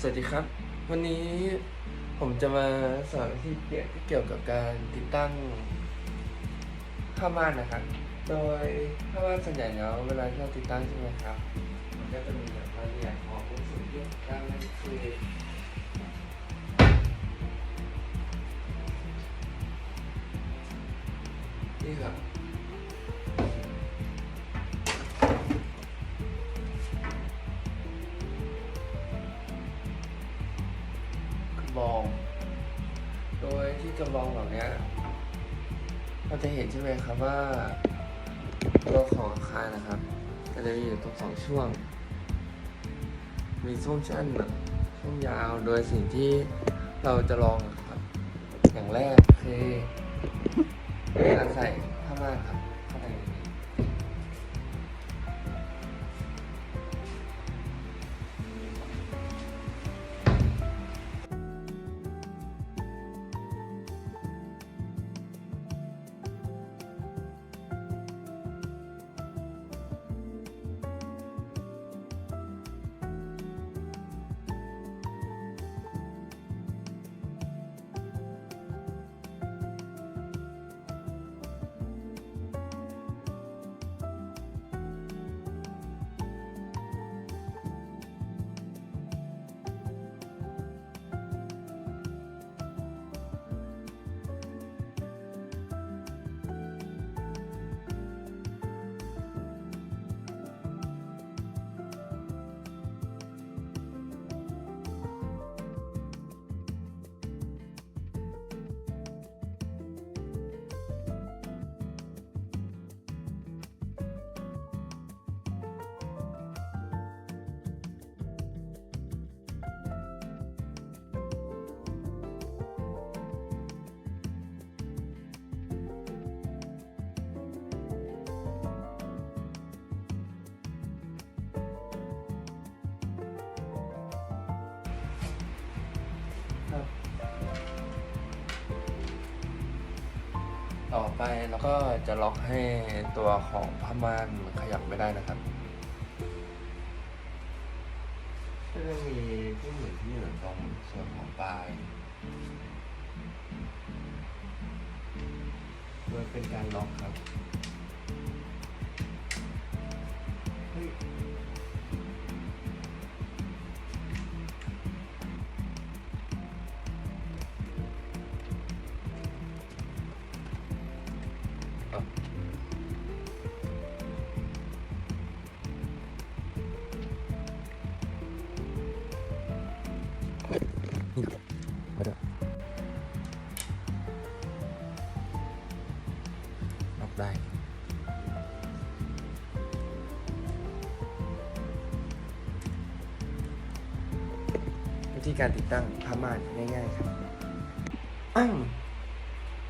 สวัสดีครับ วันนี้ผมจะมาสอนวิธีเกี่ยวเกี่ยวกับการติดตั้งผ้าม่านนะครับ โดยผ้าม่านส่วนใหญ่แล้วเวลาที่เราติดตั้งใช่ไหมครับ มันก็จะมีแบบรายละเอียดของส่วนที่ดตั้งนั่นคือนี่ครับ บอง โดยที่กระบองเหล่านี้เราจะเห็นใช่ไหมครับว่าตัวของอาคารนะครับก็จะมีอยู่ตรงสองช่วง มีช่วงชั้นแบบช่วงยาวโดยสิ่งที่เราจะลองนะครับ อย่างแรกคือการใส่ ต่อไปเราก็จะล็อกให้ตัวของผ้าม่านมันขยับไม่ได้นะครับก็จะมีที่หมุนที่อยู่ตรงส่วนของปลายโดยเป็นการล็อกครับ มาเด้อล็อกได้วิธีการติดตั้งผ้าม่านง่ายๆครับอ้าว